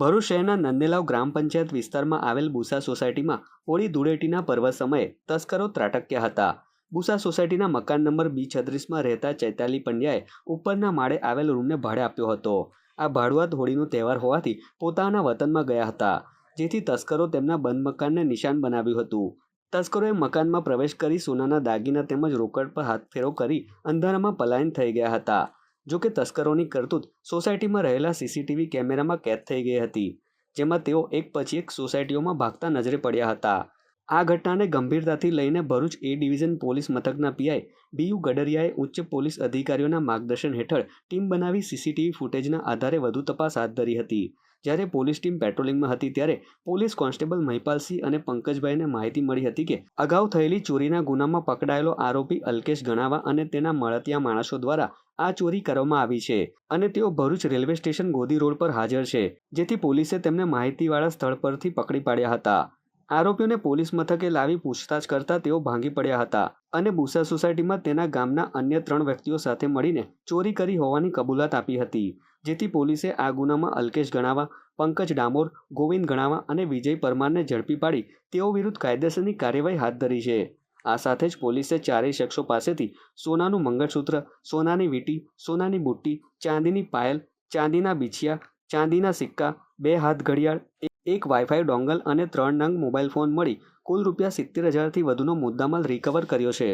ભરૂચ શહેરના નંદેલાવ ગ્રામ પંચાયત વિસ્તારમાં આવેલ બુસા સોસાયટીમાં હોળી ધૂળેટીના પર્વ સમયે તસ્કરો ત્રાટક્યા હતા. બુસા સોસાયટીના મકાન નંબર બી છત્રીસમાં રહેતા ચૈતાલી પંડ્યાએ ઉપરના માળે આવેલ રૂમને ભાડે આપ્યો હતો. આ ભાડુઆત હોળીનો તહેવાર હોવાથી પોતાના વતનમાં ગયા હતા, જેથી તસ્કરો તેમના બંધ મકાનને નિશાન બનાવ્યું હતું. તસ્કરોએ મકાનમાં પ્રવેશ કરી સોનાના દાગીના તેમજ રોકડ પર હાથ ફેરો કરી અંધારામાં પલાયન થઈ ગયા હતા. જો કે તસ્કરોની કરતૂત સોસાયટીમાં રહેલા સીસીટીવી કેમેરામાં કેદ થઈ ગઈ હતી, જેમાં તેઓ એક પછી એક સોસાયટીઓમાં ભાગતા નજરે પડ્યા હતા. આ ઘટનાને ગંભીરતાથી લઈને ભરૂચ એ ડિવિઝન પોલીસ મથકના પીઆઈ બીયુ ગડરિયાએ ઉચ્ચ પોલીસ અધિકારીઓના માર્ગદર્શન હેઠળ ટીમ બનાવી સીસીટીવી ફૂટેજના આધારે વધુ તપાસ હાથ ધરી હતી. જ્યારે પોલીસ ટીમ પેટ્રોલિંગમાં હતી ત્યારે પોલીસ કોન્સ્ટેબલ મહિપાલસિંહ અને પંકજભાઈને માહિતી મળી હતી કે અગાઉ થયેલી ચોરીના ગુનામાં પકડાયેલો આરોપી અલ્કેશ ગણાવા અને તેના મળતિયા માણસો દ્વારા આ ચોરી કરવામાં આવી છે અને તેઓ Bharuch railway station Godi road પર હાજર છે, જેથી પોલીસે તેમને માહિતીવાળા સ્થળ પરથી પકડી પાડ્યા હતા. આરોપીઓને પોલીસ મથકે લાવી પૂછતાછ કરતા તેઓ ભાંગી પડ્યા હતા અને બુસા સોસાયટીમાં તેના ગામના અન્ય ત્રણ વ્યક્તિઓ સાથે મળીને ચોરી કરી હોવાની કબૂલાત આપી હતી, જેથી પોલીસે આ ગુનામાં અલ્કેશ ગણાવા, પંકજ ડામોર, ગોવિંદ ગણાવા અને વિજય પરમારને ઝડપી પાડી તેઓ વિરુદ્ધ કાયદેસરની કાર્યવાહી હાથ ધરી છે. આ સાથે જ પોલીસે ચારેય શખ્સો પાસેથી સોનાનું મંગળસૂત્ર, સોનાની વીંટી, સોનાની બુટ્ટી, ચાંદીની પાયલ, ચાંદીના બિછિયા, ચાંદીના સિક્કા, બે હાથ ઘડિયાળ એક વાઈફાઈ ડોંગલ અને ત્રણ નંગ મોબાઈલ ફોન મળી કુલ રૂપિયા સિત્તેર હજારથી વધુનો મુદ્દામાલ રિકવર કર્યો છે.